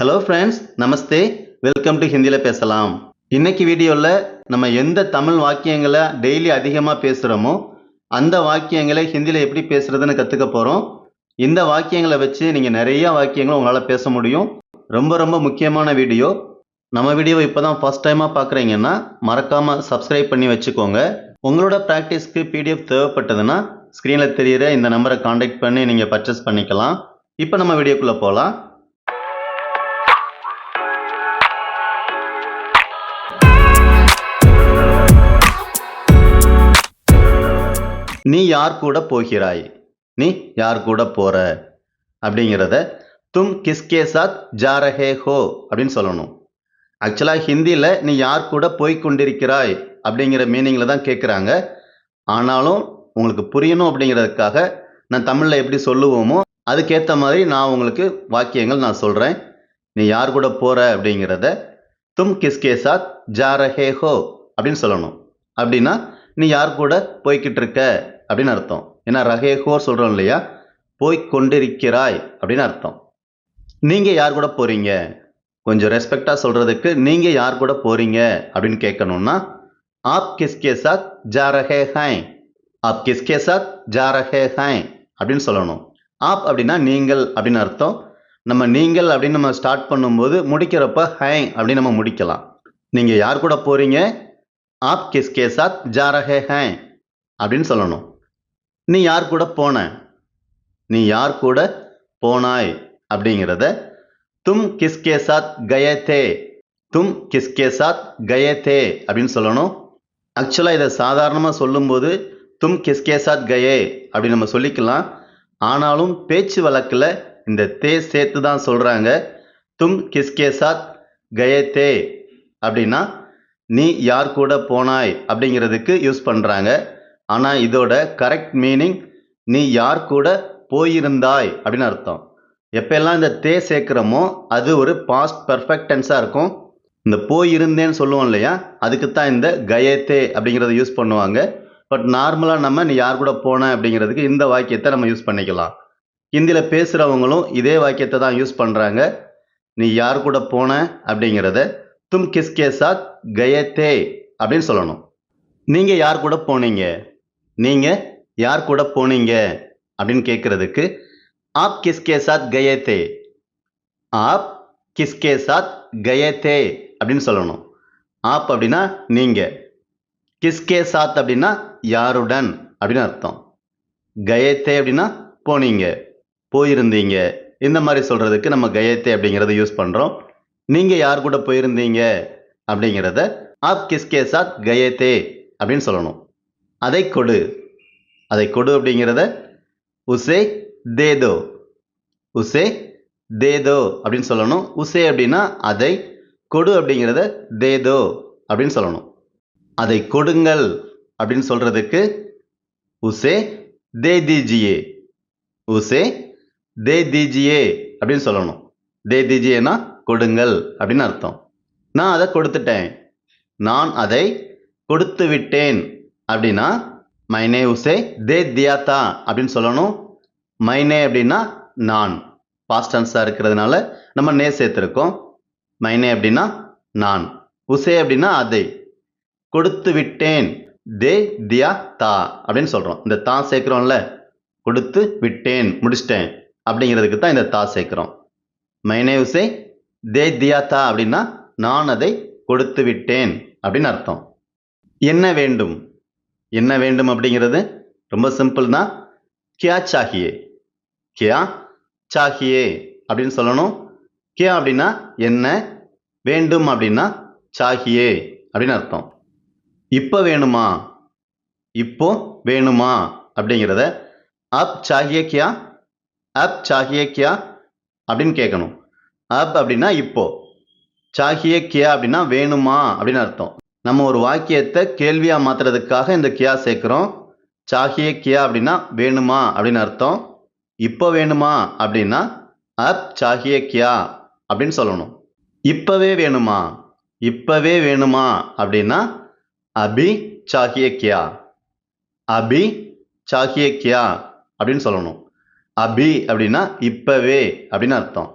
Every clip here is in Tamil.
Hello friends Namaste. Welcome to ஹிந்தியில் பேசலாம். இன்னைக்கு வீடியோவில் நம்ம எந்த தமிழ் வாக்கியங்களை டெய்லி அதிகமாக பேசுகிறோமோ அந்த வாக்கியங்களை ஹிந்தியில் எப்படி பேசுகிறதுன்னு கற்றுக்க போகிறோம் இந்த வாக்கியங்களை வச்சு நீங்கள் நிறைய வாக்கியங்களை உங்களால் பேச முடியும். ரொம்ப ரொம்ப முக்கியமான வீடியோ. நம்ம வீடியோ இப்போ தான் ஃபஸ்ட் டைமாக பார்க்குறீங்கன்னா மறக்காமல் சப்ஸ்கிரைப் பண்ணி வச்சுக்கோங்க. உங்களோட ப்ராக்டிஸ்க்கு பிடிஎஃப் தேவைப்பட்டதுன்னா ஸ்க்ரீனில் தெரியிற இந்த நம்பரை காண்டாக்ட் பண்ணி நீங்கள் பர்ச்சேஸ் பண்ணிக்கலாம். இப்போ நம்ம வீடியோக்குள்ளே போகலாம் நீ யார் கூட போகிறாய்? நீ யார் கூட போற? அப்படிங்கிறத தும் கிஸ்கே சாத் ஜாரஹே ஹோ அப்படின்னு சொல்லணும். ஆக்சுவலாக ஹிந்தியில் நீ யார் கூட போய் கொண்டிருக்கிறாய் அப்படிங்கிற மீனிங்கில் தான் கேட்குறாங்க ஆனாலும் உங்களுக்கு புரியணும் அப்படிங்கிறதுக்காக நான் தமிழில் எப்படி சொல்லுவோமோ அதுக்கேற்ற மாதிரி நான் உங்களுக்கு வாக்கியங்கள் நான் சொல்கிறேன் நீ யார் கூட போகிற அப்படிங்கிறத தும் கிஸ்கே சாத் ஜாரஹே ஹோ அப்படின்னு சொல்லணும். அப்படின்னா நீ யார் கூட போய்கிட்டு இருக்க? அப்படின்னு அர்த்தம். ஏன்னா ரஹே ஹோர் சொல்கிறோம் இல்லையா? போய் கொண்டிருக்கிறாய் அப்படின்னு அர்த்தம். நீங்கள் யார் கூட போகிறீங்க கொஞ்சம் ரெஸ்பெக்டாக சொல்கிறதுக்கு நீங்கள் யார் கூட போகிறீங்க அப்படின்னு கேட்கணும்னா ஆப் கிஸ்கே சாத் ஜா ரஹே ஹாய். ஆப் கிஸ்கே சாத் ஜா ரஹே ஹாய். அப்படின்னு சொல்லணும். ஆப் அப்படின்னா நீங்கள் அப்படின்னு அர்த்தம். நம்ம நீங்கள் அப்படின்னு நம்ம ஸ்டார்ட் பண்ணும்போது முடிக்கிறப்ப ஹை அப்படின்னு நம்ம முடிக்கலாம். நீங்கள் யார் கூட போகிறீங்க ஆப் கிஸ்கே சாத் ஜா ரஹே ஹை அப்படின்னு சொல்லணும். நீ யார் கூட போன? நீ யார் கூட போனாய்? அப்படிங்கிறத தும் கிஸ்கே சாத் கயே தே. தும் கிஸ்கே சாத் கயே தே அப்படின்னு சொல்லணும். ஆக்சுவலாக இதை சாதாரணமாக சொல்லும்போது தும் கிஸ்கே சாத் கயே அப்படின்னு நம்ம சொல்லிக்கலாம். ஆனாலும் பேச்சு வழக்கில் இந்த தே சேர்த்து தான் சொல்கிறாங்க தும் கிஸ்கே சாத் கயே தே அப்படின்னா நீ யார் கூட போனாய் அப்படிங்கிறதுக்கு யூஸ் பண்ணுறாங்க ஆனால் இதோட கரெக்ட் மீனிங் நீ யார் கூட போயிருந்தாய் அப்படின்னு அர்த்தம். எப்பெல்லாம் இந்த தே சேர்க்குறோமோ அது ஒரு பாஸ்ட் பர்ஃபெக்ட் டென்ஸாக இருக்கும். இந்த போயிருந்தேன்னு சொல்லுவோம் இல்லையா? அதுக்கு தான் இந்த கயத்தே அப்படிங்கிறத யூஸ் பண்ணுவாங்க. பட் நார்மலாக நம்ம நீ யார் கூட போன அப்படிங்கிறதுக்கு இந்த வாக்கியத்தை நம்ம யூஸ் பண்ணிக்கலாம். ஹிந்தியில் பேசுகிறவங்களும் இதே வாக்கியத்தை தான் யூஸ் பண்ணுறாங்க நீ யார் கூட போன அப்படிங்கிறத தும் கிஸ்கே சாத் கயத்தே அப்படின்னு சொல்லணும். நீங்கள் யார் கூட போனீங்க? நீங்கள் யார் கூட போனீங்க? அப்படின்னு கேட்குறதுக்கு ஆப் கிஸ்கே சாத் கயத்தே ஆப் கிஸ்கே சாத் கயத்தே அப்படின்னு சொல்லணும். ஆப் அப்படின்னா நீங்கள் கிஸ்கே சாத் அப்படின்னா யாருடன்? அப்படின்னு அர்த்தம். கயத்தே அப்படின்னா போனீங்க. போயிருந்தீங்க. இந்த மாதிரி சொல்கிறதுக்கு நம்ம கயத்தே அப்படிங்கிறத யூஸ் பண்ணுறோம் நீங்கள் யார் கூட போயிருந்தீங்க? அப்படிங்கிறத ஆப் கிஸ்கே சாத் கயத்தே அப்படின்னு சொல்லணும். அதை கொடு. அதை கொடு அப்படிங்கிறத உசே தேதோ. உசே தேதோ அப்படின்னு சொல்லணும். உசே அப்படின்னா அதை கொடு அப்படிங்கிறத தேதோ அப்படின்னு சொல்லணும். அதை கொடுங்கள் அப்படின்னு சொல்கிறதுக்கு உசே தே தீஜியே உசே தே தீஜியே அப்படின்னு சொல்லணும். தே தீஜியேனா கொடுங்கள் அப்படின்னு அர்த்தம். நான் அதை கொடுத்துட்டேன். நான் அதை கொடுத்து விட்டேன் அப்படின்னா மைனே உசே தே தியாத்தா அப்படின்னு சொல்லணும். மைனே அப்படின்னா நான். பாஸ்டன்ஸாக இருக்கிறதுனால நம்ம நே சேர்த்துருக்கோம். மைனே அப்படின்னா நான். உசே அப்படின்னா அதை. கொடுத்து விட்டேன். தே தியா தா அப்படின்னு சொல்கிறோம் இந்த தா சேர்க்குறோம்ல கொடுத்து விட்டேன் முடிச்சிட்டேன். அப்படிங்கிறதுக்கு தான் இந்த தா சேர்க்குறோம். மைனே உசே தே தியா தா அப்படின்னா நான் அதை கொடுத்து விட்டேன் அப்படின்னு அர்த்தம். என்ன வேண்டும்? என்ன வேண்டும் அப்படிங்கிறது? ரொம்ப சிம்பிள் தான் கியா சாகியே கியா சாகியே அப்படின்னு சொல்லணும். கியா அப்படின்னா என்ன வேண்டும்? அப்படின்னா சாகியே அப்படின்னு அர்த்தம். இப்போ வேணுமா? இப்போ வேணுமா? அப்படிங்கிறத அப் சாகியே கியா? அப் சாகியே கியா? அப்படின்னு கேட்கணும். அப் அப்படின்னா இப்போ. சாகியே கியா? அப்படின்னா வேணுமா? அப்படின்னு அர்த்தம். நம்ம ஒரு வாக்கியத்தை கேள்வியாக மாற்றுறதுக்காக இந்த கியா சேர்க்குறோம். சாகிய கியா அப்படின்னா வேணுமா அப்படின்னு அர்த்தம். இப்போ வேணுமா அப்படின்னா அப் சாகிய கியா அப்படின்னு சொல்லணும். இப்போவே வேணுமா? இப்போவே வேணுமா அப்படின்னா அபி சாகிய கியா. அபி சாகிய கியா அப்படின்னு சொல்லணும். அபி அப்படின்னா இப்போவே அப்படின்னு அர்த்தம்.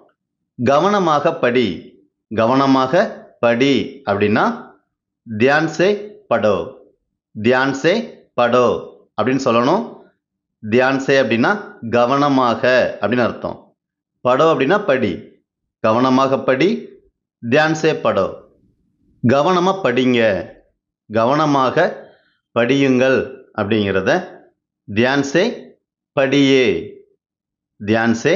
கவனமாக படி. கவனமாக படி அப்படின்னா தியான் சே படோ. தியான் சே படோ அப்படின்னு சொல்லணும். தியான் சே அப்படின்னா கவனமாக அப்படின்னு அர்த்தம். படோ அப்படின்னா படி. கவனமாக படி தியான் சே படோ. கவனமாக படிங்க. கவனமாக படியுங்கள் அப்படிங்கிறத தியான் சே படியே. தியான் சே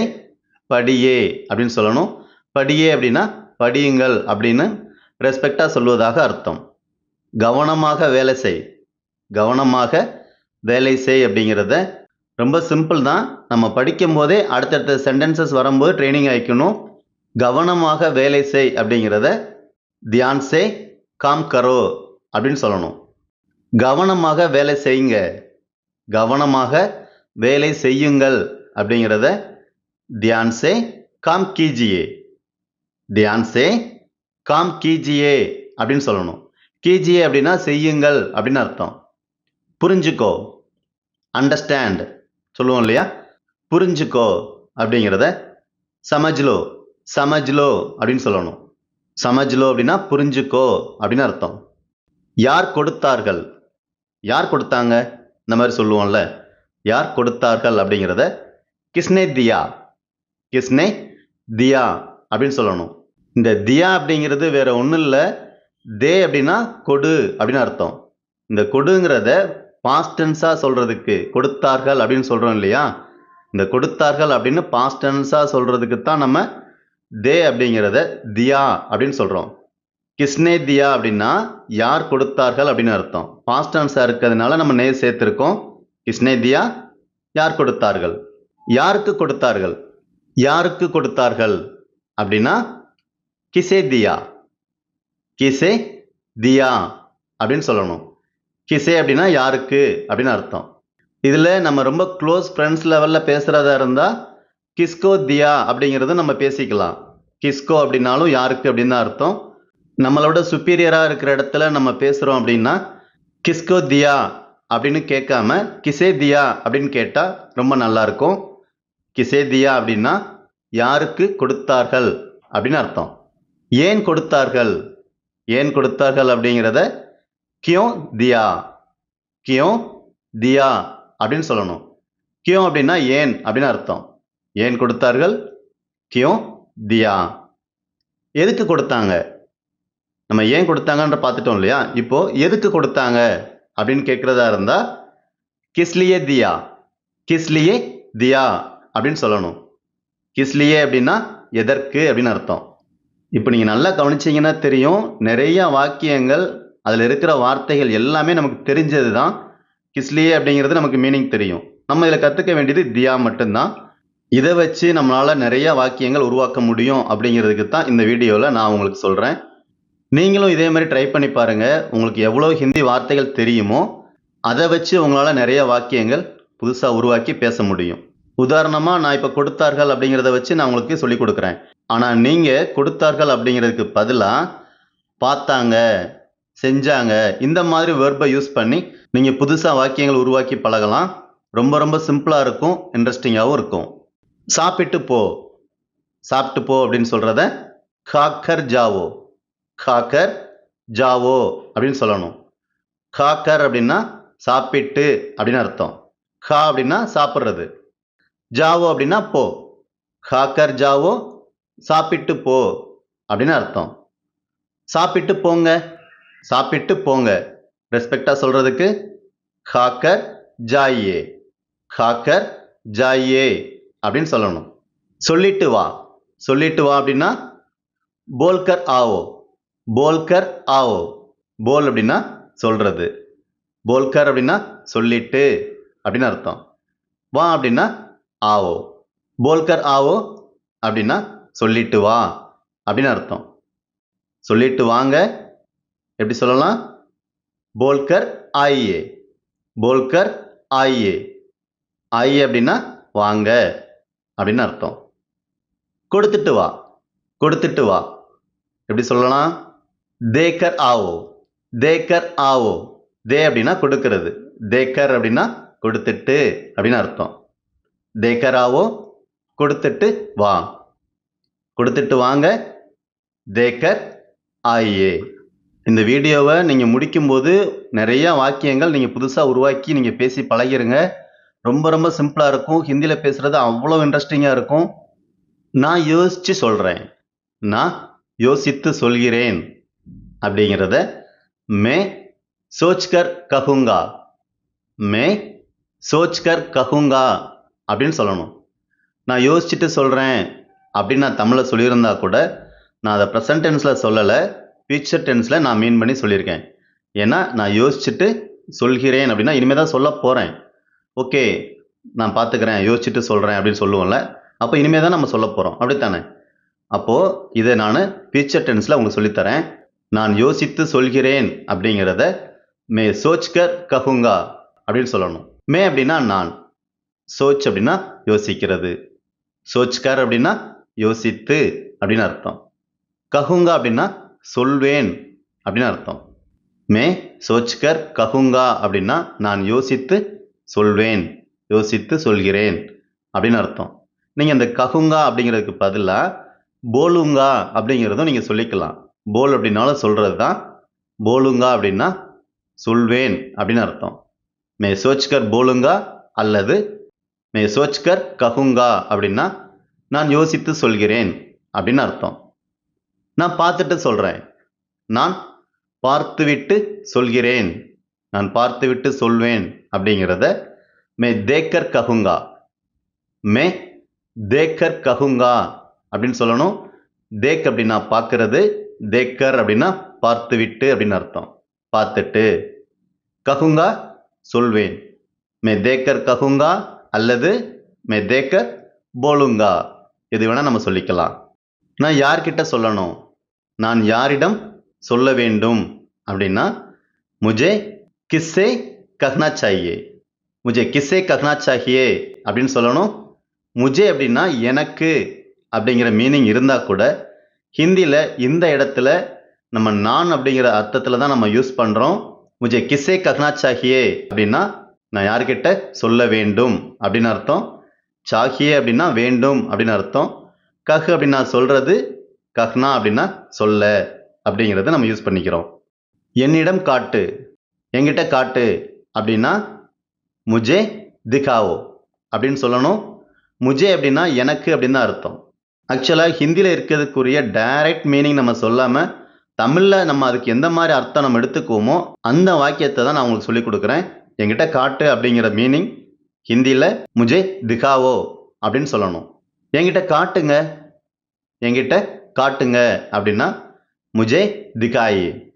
படியே அப்படின்னு சொல்லணும். படியே அப்படின்னா படியுங்கள் அப்படின்னு ரெஸ்பெக்டாக சொல்வதாக அர்த்தம். கவனமாக வேலை செய். கவனமாக வேலை செய் அப்படிங்கிறத ரொம்ப சிம்பிள் தான். நம்ம படிக்கும் போதே அடுத்தடுத்த சென்டென்சஸ் வரும்போது ட்ரைனிங் ஆகிக்கணும் கவனமாக வேலை செய் அப்படிங்கிறத தியான் சே காம் கரோ அப்படின்னு சொல்லணும். கவனமாக வேலை செய்யுங்க. கவனமாக வேலை செய்யுங்கள் அப்படிங்கிறத தியான் சே காம் கீஜியே. தியான் சே காம் கீஜியே அப்படின்னு சொல்லணும். கீஜியே அப்படின்னா செய்யுங்கள் அப்படின்னு அர்த்தம். புரிஞ்சுக்கோ. அண்டர்ஸ்டாண்ட் சொல்லுவோம் இல்லையா? புரிஞ்சுக்கோ அப்படிங்கிறத சமஜ்லோ சமஜ்லோ அப்படின்னு சொல்லணும். சமஜ்லோ அப்படின்னா புரிஞ்சுக்கோ அப்படின்னு அர்த்தம். யார் கொடுத்தார்கள்? யார் கொடுத்தாங்க? இந்த மாதிரி சொல்லுவோம்ல. யார் கொடுத்தார்கள் அப்படிங்கிறத கிஸ்னே தியா. கிஸ்னே தியா அப்படின்னு சொல்லணும். இந்த தியா அப்படிங்கிறது வேற ஒன்றும் இல்லை. தே அப்படின்னா கொடு அப்படின்னு அர்த்தம். இந்த கொடுங்கிறத பாஸ்டன்ஸாக சொல்கிறதுக்கு கொடுத்தார்கள் அப்படின்னு சொல்கிறோம் இல்லையா? இந்த கொடுத்தார்கள் அப்படின்னு பாஸ்டன்ஸாக சொல்கிறதுக்கு தான் நம்ம தே அப்படிங்கிறத தியா அப்படின்னு சொல்கிறோம் கிஸ்னே தியா அப்படின்னா யார் கொடுத்தார்கள் அப்படின்னு அர்த்தம். பாஸ்டன்ஸாக இருக்கிறதுனால நம்ம நே சேர்த்துருக்கோம். கிஸ்னே தியா யார் கொடுத்தார்கள்? யாருக்கு கொடுத்தார்கள்? யாருக்கு கொடுத்தார்கள்? அப்படின்னா கிசே தியா. கிசே தியா அப்படின்னு சொல்லணும். கிசே அப்படின்னா யாருக்கு? அப்படின்னு அர்த்தம். இதில் நம்ம ரொம்ப க்ளோஸ் ஃப்ரெண்ட்ஸ் லெவலில் பேசுகிறதா இருந்தால் கிஸ்கோ தியா அப்படிங்கிறது நம்ம பேசிக்கலாம். கிஸ்கோ அப்படின்னாலும் யாருக்கு அப்படின்னு தான் அர்த்தம். நம்மளோட சுப்பீரியராக இருக்கிற இடத்துல நம்ம பேசுகிறோம் அப்படின்னா கிஸ்கோ தியா அப்படின்னு கேட்காம கிசே தியா அப்படின்னு கேட்டால் ரொம்ப நல்லாயிருக்கும் கிசே தியா அப்படின்னா யாருக்கு கொடுத்தார்கள் அப்படின்னு அர்த்தம். ஏன் கொடுத்தார்கள்? ஏன் கொடுத்தார்கள் அப்படிங்கிறத கியோ தியா கியோ தியா அப்படின்னு சொல்லணும். கியோ அப்படின்னா ஏன் அப்படின்னு அர்த்தம். ஏன் கொடுத்தார்கள்? கியோ தியா. எதுக்கு கொடுத்தாங்க? நம்ம ஏன் கொடுத்தாங்கன்ற பார்த்துட்டோம் இல்லையா? இப்போ எதுக்கு கொடுத்தாங்க அப்படின்னு கேட்குறதா இருந்தால் கிஸ்லியே தியா கிஸ்லியே தியா அப்படின்னு சொல்லணும். கிஸ்லியே அப்படின்னா எதற்கு அப்படின்னு அர்த்தம். இப்போ நீங்கள் நல்லா கவனிச்சிங்கன்னா தெரியும். நிறைய வாக்கியங்கள் அதில் இருக்கிற வார்த்தைகள் எல்லாமே நமக்கு தெரிஞ்சது தான் கிஸ்லியே அப்படிங்கிறது நமக்கு மீனிங் தெரியும். நம்ம இதில் கற்றுக்க வேண்டியது தியா மட்டும்தான். இதை வச்சு நம்மளால் நிறைய வாக்கியங்கள் உருவாக்க முடியும் அப்படிங்கிறதுக்கு தான் இந்த வீடியோவில் நான் உங்களுக்கு சொல்கிறேன் நீங்களும் இதே மாதிரி ட்ரை பண்ணி பாருங்கள் உங்களுக்கு எவ்வளோ ஹிந்தி வார்த்தைகள் தெரியுமோ அதை வச்சு உங்களால் நிறைய வாக்கியங்கள் புதுசாக உருவாக்கி பேச முடியும். உதாரணமாக நான் இப்போ கொடுத்தார்கள் அப்படிங்கிறத வச்சு நான் உங்களுக்கு சொல்லி கொடுக்குறேன். ஆனால் நீங்கள் கொடுத்தார்கள் அப்படிங்கிறதுக்கு பதிலாக பார்த்தாங்க செஞ்சாங்க. இந்த மாதிரி வேர்பை யூஸ் பண்ணி நீங்கள் புதுசாக வாக்கியங்கள் உருவாக்கி பழகலாம். ரொம்ப ரொம்ப சிம்பிளாக இருக்கும் இன்ட்ரெஸ்டிங்காகவும் இருக்கும். சாப்பிட்டு போ. சாப்பிட்டு போ அப்படின்னு சொல்கிறத காக்கர் ஜாவோ. காக்கர் ஜாவோ அப்படின்னு சொல்லணும். காக்கர் அப்படின்னா சாப்பிட்டு அப்படின்னு அர்த்தம். கா அப்படின்னா சாப்பிட்றது. ஜாவோ அப்படின்னா போ. காக்கர் ஜாவோ சாப்பிட்டு போ அப்படின்னு அர்த்தம். சாப்பிட்டு போங்க. சாப்பிட்டு போங்க. ரெஸ்பெக்டாக சொல்கிறதுக்கு காக்கர் ஜாயே. காக்கர் ஜாயே அப்படின்னு சொல்லணும். சொல்லிட்டு வா. சொல்லிட்டு வா அப்படின்னா போல்கர் ஆவோ. போல்கர் ஆவோ. போல் அப்படின்னா சொல்கிறது போல்கர் அப்படின்னா சொல்லிட்டு அப்படின்னு அர்த்தம். வா அப்படின்னா ஆவோ. போல்கர் ஆவோ அப்படின்னா சொல்லிட்டு வா அப்படின்னு அர்த்தம். சொல்லிட்டு வாங்க. எப்படி சொல்லலாம்? போல்கர் ஆயே போல்கர் ஆயே ஆயே அப்படின்னா வாங்க அப்படின்னு அர்த்தம். கொடுத்துட்டு வா. கொடுத்துட்டு வா. எப்படி சொல்லலாம்? தேக்கர் ஆவோ. தேக்கர் ஆவோ. தே அப்படின்னா கொடுக்கறது. தேக்கர் அப்படின்னா கொடுத்துட்டு அப்படின்னு அர்த்தம். தேக்கர் ஆவோ. கொடுத்துட்டு வா. கொடுத்துட்டு வாங்க. தேக்கர் ஆயே. இந்த வீடியோவை நீங்கள் முடிக்கும்போது நிறைய வாக்கியங்கள் நீங்கள் புதுசாக உருவாக்கி நீங்கள் பேசி பழகிருங்க. ரொம்ப ரொம்ப சிம்பிளாக இருக்கும். ஹிந்தியில் பேசுகிறது அவ்வளோ இன்ட்ரெஸ்டிங்காக இருக்கும். நான் யோசித்து சொல்கிறேன் நான் யோசித்து சொல்கிறேன் அப்படிங்கிறத மே சோச்கர் கஹுங்கா மே சோச்கர் கஹுங்கா அப்படின்னு சொல்லணும். நான் யோசிச்சுட்டு சொல்கிறேன் அப்படின்னு நான் தமிழில் சொல்லியிருந்தா கூட நான் அதை ப்ரெசன்ட் டென்ஸில் சொல்லலை ஃபியூச்சர் டென்ஸில் நான் மீன் பண்ணி சொல்லியிருக்கேன். ஏன்னா நான் யோசிச்சுட்டு சொல்கிறேன் அப்படின்னா இனிமேல் தான் சொல்ல போகிறேன் ஓகே நான் பார்த்துக்கிறேன் யோசிச்சுட்டு சொல்கிறேன் அப்படின்னு சொல்லுவோம்ல அப்போ இனிமேல் தான் நம்ம சொல்ல போகிறோம் அப்படித்தானே? அப்போது இதை நான் ஃபியூச்சர் டென்ஸில் உங்களுக்கு சொல்லித்தரேன். நான் யோசித்து சொல்கிறேன் அப்படிங்கிறத மே சோச்கர் கஹுங்கா அப்படின்னு சொல்லணும். மே அப்படின்னா நான். சோச் அப்படின்னா யோசிக்கிறது. சோச்கர் அப்படின்னா யோசித்து அப்படின்னு அர்த்தம். கஹுங்கா அப்படின்னா சொல்வேன் அப்படின்னு அர்த்தம். மே சோச்கர் கஹுங்கா அப்படின்னா நான் யோசித்து சொல்வேன் யோசித்து சொல்கிறேன் அப்படின்னு அர்த்தம். நீங்கள் இந்த கஹுங்கா அப்படிங்கிறதுக்கு பதிலாக போலுங்கா அப்படிங்கிறதும் நீங்கள் சொல்லிக்கலாம். போல் அப்படின்னாலும் சொல்கிறது தான் போலுங்கா அப்படின்னா சொல்வேன் அப்படின்னு அர்த்தம். மே சோச்கர் போலுங்கா அல்லது மே சோச்கர் கஹுங்கா அப்படின்னா நான் யோசித்து சொல்கிறேன் அப்படின்னு அர்த்தம். நான் பார்த்துட்டு சொல்கிறேன் நான் பார்த்துவிட்டு சொல்கிறேன். நான் பார்த்துவிட்டு சொல்வேன் அப்படிங்கிறத மே தேக்கர் கஹுங்கா மே தேக்கர் கஹுங்கா அப்படின்னு சொல்லணும். தேக் அப்படின்னா பார்க்கறது தேக்கர் அப்படின்னா பார்த்துவிட்டு அப்படின்னு அர்த்தம். பார்த்துட்டு கஹுங்கா சொல்வேன். மே தேக்கர் கஹுங்கா அல்லது மே தேக்கர் போலுங்கா. எது வேணால் நம்ம சொல்லிக்கலாம். நான் யார்கிட்ட சொல்லணும்? நான் யாரிடம் சொல்ல வேண்டும்? அப்படின்னா முஜே கிஸ்ஸே கஹ்னா சாஹியே முஜே கிஸ்ஸே கஹ்னா சாஹியே அப்படின்னு சொல்லணும். முஜே அப்படின்னா எனக்கு அப்படிங்கிற மீனிங் இருந்தால் கூட ஹிந்தியில் இந்த இடத்துல நம்ம நான் அப்படிங்கிற அர்த்தத்தில் தான் நம்ம யூஸ் பண்ணுறோம் முஜே கிஸ்ஸே கஹ்னா சாஹியே அப்படின்னா நான் யார்கிட்ட சொல்ல வேண்டும்? அப்படின்னு அர்த்தம். சாஹியே அப்படின்னா வேண்டும் அப்படின்னு அர்த்தம். கஹ் அப்படின்னா சொல்கிறது கஹ்னா அப்படின்னா சொல்ல அப்படிங்கிறத நம்ம யூஸ் பண்ணிக்கிறோம். என்னிடம் காட்டு என்கிட்ட காட்டு அப்படின்னா முஜே திகாவோ அப்படின்னு சொல்லணும். முஜே அப்படின்னா எனக்கு அப்படின்னு தான் அர்த்தம் ஆக்சுவலாக ஹிந்தியில் இருக்கிறதுக்குரிய டைரக்ட் மீனிங் நம்ம சொல்லாமல் தமிழில் நம்ம அதுக்கு எந்த மாதிரி அர்த்தம் நம்ம எடுத்துக்குவோமோ அந்த வாக்கியத்தை தான் நான் உங்களுக்கு சொல்லிக் கொடுக்குறேன். என்கிட்ட காட்டு அப்படிங்கிற மீனிங் ஹிந்தியில் முஜே திகாவோ அப்படின்னு சொல்லணும். என்கிட்ட காட்டுங்க. என்கிட்ட காட்டுங்க அப்படின்னா முஜே திகாயே.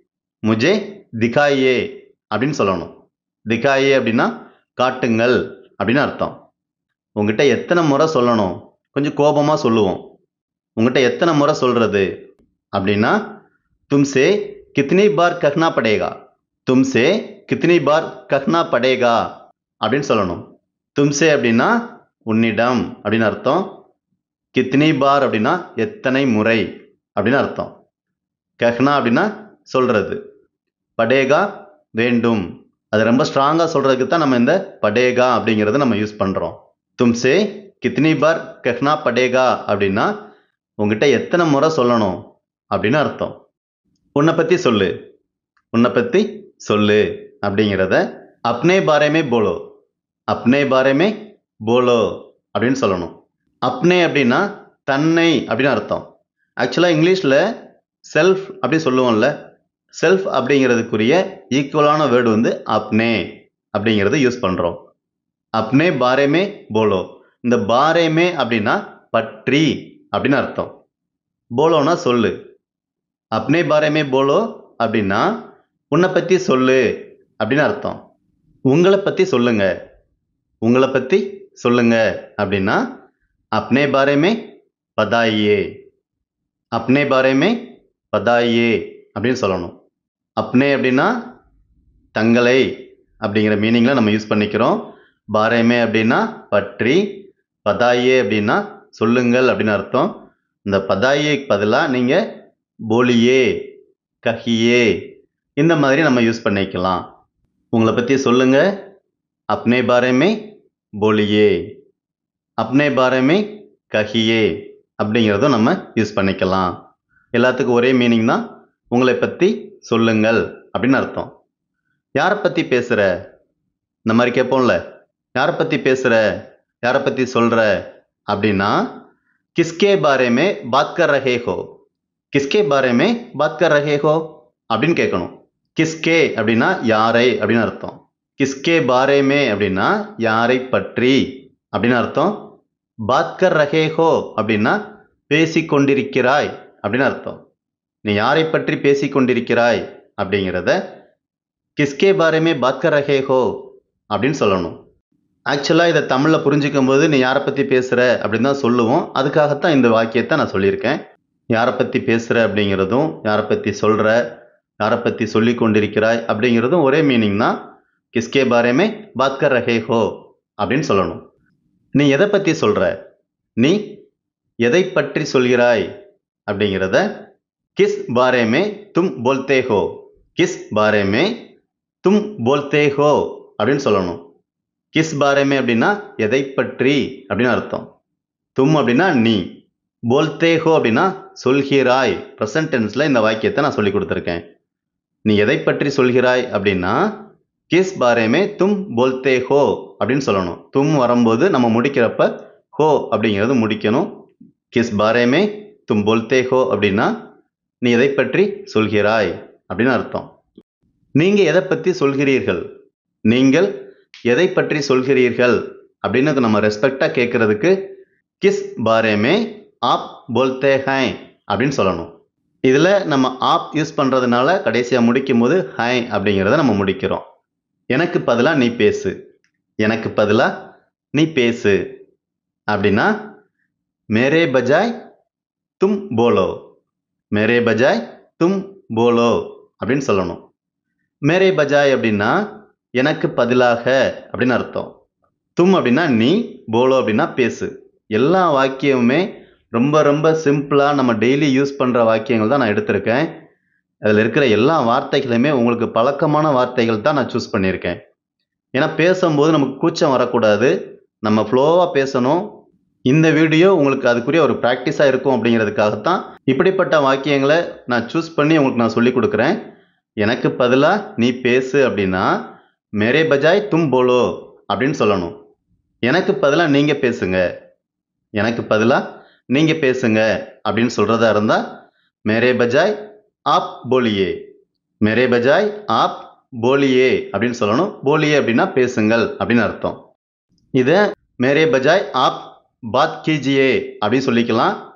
முஜே திகாயே அப்படின்னு சொல்லணும். திகாயே அப்படின்னா காட்டுங்கள் அப்படின்னு அர்த்தம். உங்ககிட்ட எத்தனை முறை சொல்லணும்? கொஞ்சம் கோபமாக சொல்லுவோம். உங்ககிட்ட எத்தனை முறை சொல்கிறது அப்படின்னா தும்சே கித்னி பார் கஹ்னா படேகா. தும்சே கித்னி பார் கஹ்னா படேகா அப்படின்னு சொல்லணும். தும்சே அப்படின்னா உன்னிடம் அப்படின்னு அர்த்தம். கித்னி பார் அப்படின்னா எத்தனை முறை அப்படின்னு அர்த்தம். கஹ்னா அப்படின்னா சொல்கிறது படேகா வேண்டும். அது ரொம்ப ஸ்ட்ராங்காக சொல்கிறதுக்கு தான் நம்ம இந்த படேகா அப்படிங்கிறத நம்ம யூஸ் பண்ணுறோம் தும்சே கித்னி பார் கஹ்னா படேகா அப்படின்னா உங்ககிட்ட எத்தனை முறை சொல்லணும் அப்படின்னு அர்த்தம். உன்னை பற்றி சொல்லு. உன்னை பற்றி சொல்லு அப்படிங்கிறத. அப்னே பாரேமே போலோ. அப்னே பாரேமே போலோ அப்படின்னு சொல்லணும். அப்னே அப்படின்னா தன்னை அப்படின்னு அர்த்தம். ஆக்சுவலாக இங்கிலீஷில் செல்ஃப் அப்படி சொல்லுவோம்ல செல்ஃப் அப்படிங்கிறதுக்குரிய ஈக்குவலான வேர்டு வந்து அப்னே அப்படிங்கிறத யூஸ் பண்ணுறோம் அப்னே பாரேமே போலோ. இந்த பாரேமே அப்படின்னா பற்றி அப்படின்னு அர்த்தம். போலோனா சொல்லு. அப்னே பாரேமே போலோ அப்படின்னா உன்னை பற்றி சொல்லு அப்படின்னு அர்த்தம். உங்களை பற்றி சொல்லுங்கள் உங்களை பற்றி சொல்லுங்க. அப்படின்னா அப்னே பாரேமே பதாயே. அப்னே பாரேமே பதாயே அப்படின்னு சொல்லணும். அப்னே அப்படின்னா தங்களை அப்படிங்கிற மீனிங்கில் நம்ம யூஸ் பண்ணிக்கிறோம். பாரேமே அப்படின்னா பற்றி பதாயே அப்படின்னா சொல்லுங்கள் அப்படின்னு அர்த்தம். இந்த பதாயேக்கு பதிலாக நீங்கள் போலியே கஹியே இந்த மாதிரி நம்ம யூஸ் பண்ணிக்கலாம். உங்களை பற்றி சொல்லுங்கள் அப்னே பாரேமே போலியே அப்னே பாரேமே கஹியே அப்படிங்கிறதும் நம்ம யூஸ் பண்ணிக்கலாம். எல்லாத்துக்கும் ஒரே மீனிங் தான் உங்களை பற்றி சொல்லுங்கள் அப்படின்னு அர்த்தம். யாரை பற்றி பேசுகிற இந்த மாதிரி கேட்போம்ல யாரை பற்றி பேசுகிற யாரை பற்றி சொல்கிற அப்படின்னா கிஸ்கே பாரேமே பாத் கர் ரஹே ஹோ கிஸ்கே பாரேமே பாத் கர் ரஹே ஹோ அப்படின்னு கேட்கணும். கிஸ்கே அப்படின்னா யாரை அப்படின்னு அர்த்தம். கிஸ்கே பாரேமே அப்படின்னா யாரை பற்றி? அப்படின்னு அர்த்தம். பாத்கர் ரஹேஹோ அப்படின்னா பேசிக்கொண்டிருக்கிறாய் அப்படின்னு அர்த்தம். நீ யாரை பற்றி பேசிக்கொண்டிருக்கிறாய் அப்படிங்கிறத கிஸ்கே பாரேமே பாத்கர் ரஹேஹோ அப்படின்னு சொல்லணும். ஆக்சுவலாக இதை தமிழில் புரிஞ்சுக்கும் போது நீ யாரை பற்றி பேசுகிற அப்படின்னு தான் சொல்லுவோம். அதுக்காகத்தான் இந்த வாக்கியத்தை நான் சொல்லியிருக்கேன். யாரை பற்றி பேசுகிற அப்படிங்கிறதும் யாரை பற்றி சொல்கிற யாரை பற்றி சொல்லி கொண்டிருக்கிறாய் அப்படிங்கிறதும் ஒரே மீனிங் தான். கிஸ்கே பாரேமே பாத்கர் ரஹே ஹோ அப்படின்னு சொல்லணும். நீ எதை பற்றி சொல்கிற நீ எதை பற்றி சொல்கிறாய்? அப்படிங்கிறத கிஸ் பாரேமே தும் போல்தே ஹோ கிஸ் பாரேமே தும் போல்தே ஹோ அப்படின்னு சொல்லணும். கிஸ் பாரேமே அப்படின்னா எதை பற்றி அப்படின்னு அர்த்தம். தும் அப்படின்னா நீ. போல்தே ஹோ அப்படின்னா சொல்கிறாய். ப்ரெசன்ட் டென்ஸில் இந்த வாக்கியத்தை நான் சொல்லி கொடுத்துருக்கேன். நீ எதை பற்றி சொல்கிறாய் அப்படின்னா கிஸ் பாரேமே தும் போல்தே ஹோ அப்படின்னு சொல்லணும். தும் வரும்போது நம்ம முடிக்கிறப்ப ஹோ அப்படிங்கிறது முடிக்கணும். கிஸ் பாரேமே தும் போல்தே ஹோ அப்படின்னா நீ எதை பற்றி சொல்கிறாய் அப்படின்னு அர்த்தம். நீங்கள் எதை பற்றி சொல்கிறீர்கள்? நீங்கள் எதை பற்றி சொல்கிறீர்கள்? அப்படின்னு நம்ம ரெஸ்பெக்டாக கேட்குறதுக்கு கிஸ் பாரேமே ஆப் போல்தே ஹை அப்படின்னு சொல்லணும். இதில் நம்ம ஆப் யூஸ் பண்ணுறதுனால கடைசியாக முடிக்கும் போது ஹை அப்படிங்கிறத நம்ம முடிக்கிறோம். எனக்கு பதிலாக நீ பேசு. எனக்கு பதிலாக நீ பேசு. அப்படின்னா மேரே பஜாய் தும் போலோ. மேரே பஜாய் தும் போலோ அப்படின்னு சொல்லணும். மேரே பஜாய் அப்படின்னா எனக்கு பதிலாக அப்படின்னு அர்த்தம். தும் அப்படின்னா நீ போலோ அப்படின்னா பேசு. எல்லா வாக்கியமுமே ரொம்ப ரொம்ப சிம்பிளாக நம்ம டெய்லி யூஸ் பண்ணுற வாக்கியங்கள் தான் நான் எடுத்திருக்கேன். அதில் இருக்கிற எல்லா வார்த்தைகளுமே உங்களுக்கு பழக்கமான வார்த்தைகள் தான் நான் சூஸ் பண்ணியிருக்கேன். ஏன்னா பேசும்போது நமக்கு கூச்சம் வரக்கூடாது. நம்ம ஃப்ளோவாக பேசணும். இந்த வீடியோ உங்களுக்கு அதுக்குரிய ஒரு ப்ராக்டிஸாக இருக்கும் அப்படிங்கிறதுக்காகத்தான் இப்படிப்பட்ட வாக்கியங்களை நான் சூஸ் பண்ணி உங்களுக்கு நான் சொல்லி கொடுக்குறேன். எனக்கு பதிலாக நீ பேசு அப்படின்னா மேரே பஜாய் தும் போலோ அப்படின்னு சொல்லணும். எனக்கு பதிலாக நீங்கள் பேசுங்க எனக்கு பதிலாக நீங்கள் பேசுங்க அப்படின்னு சொல்கிறதா இருந்தால் மேரே பஜாய் ஆப் போலியே. மேரே பஜாய் ஆப் போலியே அப்படின்னு சொல்லணும். போலியே அப்படின்னா பேசுங்கள் அப்படின்னு அர்த்தம். இதை மேரே பஜாய் ஆப் பாத் கீஜியே அப்படின்னு சொல்லிக்கலாம்.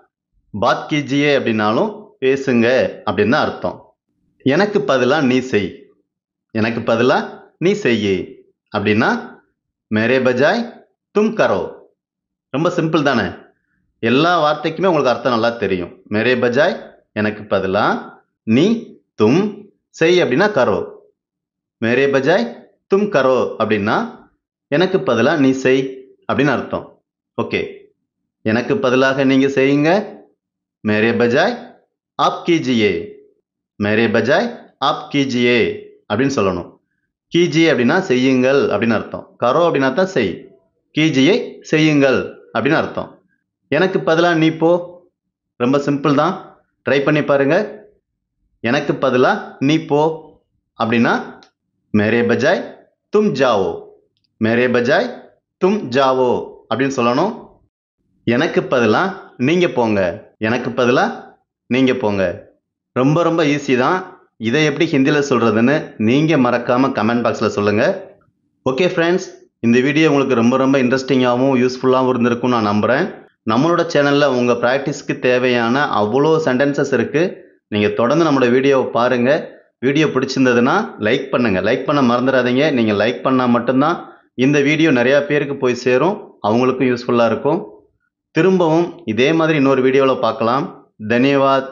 பாத் கீஜியே அப்படின்னாலும் பேசுங்க அப்படின்னு தான் அர்த்தம். எனக்கு பதிலாக நீ செய். எனக்கு பதிலாக நீ செய்யி. அப்படின்னா மேரே பஜாய் தும் கரோ. ரொம்ப சிம்பிள் தானே. எல்லா வார்த்தைக்குமே உங்களுக்கு அர்த்தம் நல்லா தெரியும். மேரே பஜாய் எனக்கு பதிலாக நீ தும் செய் அப்படின்னா கரோ. மேரே பஜாய் தும் கரோ அப்படின்னா எனக்கு பதிலாக நீ செய் அப்படின்னு அர்த்தம். ஓகே. எனக்கு பதிலாக நீங்கள் செய்யுங்க. மேரே பஜாய் ஆப் கீஜியே. மேரே பஜாய் ஆப் கீஜியே அப்படின்னு சொல்லணும். கீஜியே அப்படின்னா செய்யுங்கள் அப்படின்னு அர்த்தம். கரோ அப்படின்னா தான் செய். கீஜியை செய்யுங்கள் அப்படின்னு அர்த்தம். எனக்கு பதிலாக நீ போ. ரொம்ப சிம்பிள் தான். ட்ரை பண்ணி பாருங்கள் எனக்கு பதிலாக நீ போ. அப்படின்னா மேரே பஜாய் தும் ஜாவோ. மேரே பஜாய் தும் ஜாவோ. அப்படின்னு சொல்லணும். எனக்கு பதிலாக நீங்கள் போங்க. எனக்கு பதிலாக நீங்கள் போங்க. ரொம்ப ரொம்ப ஈஸி தான். இதை எப்படி ஹிந்தியில் சொல்கிறதுன்னு நீங்கள் மறக்காமல் கமெண்ட் பாக்ஸில் சொல்லுங்கள் ஓகே ஃப்ரெண்ட்ஸ் இந்த வீடியோ உங்களுக்கு ரொம்ப ரொம்ப இன்ட்ரெஸ்டிங்காகவும் யூஸ்ஃபுல்லாகவும் இருந்திருக்கும் நான் நம்புகிறேன் நம்மளோட சேனலில் உங்கள் ப்ராக்டிஸ்க்கு தேவையான அவ்வளோ சென்டென்சஸ் இருக்குது நீங்கள் தொடர்ந்து நம்மளோட வீடியோவை பாருங்கள் வீடியோ பிடிச்சிருந்ததுன்னா லைக் பண்ணுங்கள் லைக் பண்ண மறந்துடாதீங்க. நீங்கள் லைக் பண்ணால் மட்டும்தான் இந்த வீடியோ நிறையா பேருக்கு போய் சேரும். அவங்களுக்கும் யூஸ்ஃபுல்லாக இருக்கும். திரும்பவும் இதே மாதிரி இன்னொரு வீடியோவில் பார்க்கலாம். தன்யவாத்.